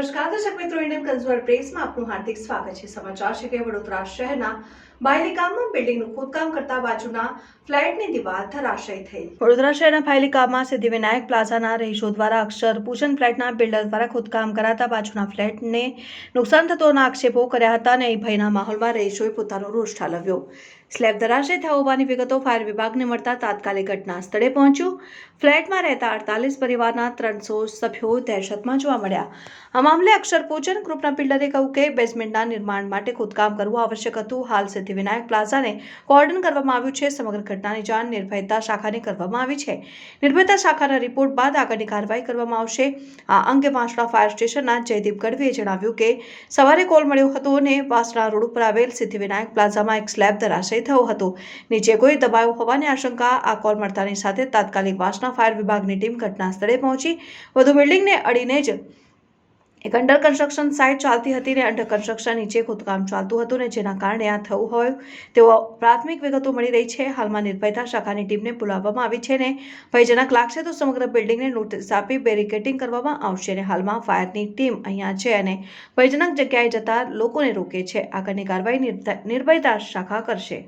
નમસ્કાર. દર્શક મિત્રો, ઇન્ડિયન કન્ઝ્યુમર પ્રેસમાં આપનું હાર્દિક સ્વાગત છે. સમાચાર છે કે વડોદરા શહેરના સ્લેબ ધરાશય થયા હોવાની વિગતો ફાયર વિભાગને મળતા તાત્કાલિક ઘટના સ્થળે પહોંચ્યું. ફ્લેટમાં રહેતા અડતાલીસ પરિવારના ત્રણસો સભ્યો દહેશતમાં જોવા મળ્યા. આ મામલે અક્ષર પૂજન ગ્રુપના બિલ્ડરે કહ્યું કે બેઝમેન્ટના નિર્માણ માટે ખોદકામ કરવું આવશ્યક હતું. હાલ સિદ્ધિવિનાયક પ્લાઝાને કોર્ડન કરવામાં આવ્યું છે. સમગ્ર ઘટનાની જાણ નિર્ભયતા શાખાને કરવામાં આવી છે. નિર્ભયતા શાખાના રિપોર્ટ બાદ આગળની કાર્યવાહી કરવામાં આવશે. આ અંગે વાંસણા ફાયર સ્ટેશનના જયદીપ ગઢવીએ જણાવ્યું કે, સવારે કોલ મળ્યો હતો અને વાસણા રોડ ઉપર આવેલ સિદ્ધિવિનાયક પ્લાઝામાં એક સ્લેબ ધરાશય થયો હતો. નીચે કોઈ દબાયો હોવાની આશંકા, આ કોલ મળતાની સાથે તાત્કાલિક વાસણા ફાયર વિભાગની ટીમ ઘટના સ્થળે પહોંચી. વધુ બિલ્ડિંગને અડીને જ એક અંડર કન્સ્ટ્રક્શન સાઇટ ચાલતી હતી ને અંડર કન્સ્ટ્રક્શન નીચે ખોદકામ ચાલતું હતું ને જેના કારણે આ થયું હોય તેવો પ્રાથમિક વિગતો મળી રહી છે. હાલમાં નિર્ભયતા શાખાની ટીમને બોલાવવામાં આવી છે ને ભયજનક લાગશે તો સમગ્ર બિલ્ડિંગને નોટિસ આપી બેરિકેટિંગ કરવામાં આવશે અને હાલમાં ફાયરની ટીમ અહીંયા છે અને ભયજનક જગ્યાએ જતા લોકોને રોકે છે. આગળની કાર્યવાહી નિર્ભયતા શાખા કરશે.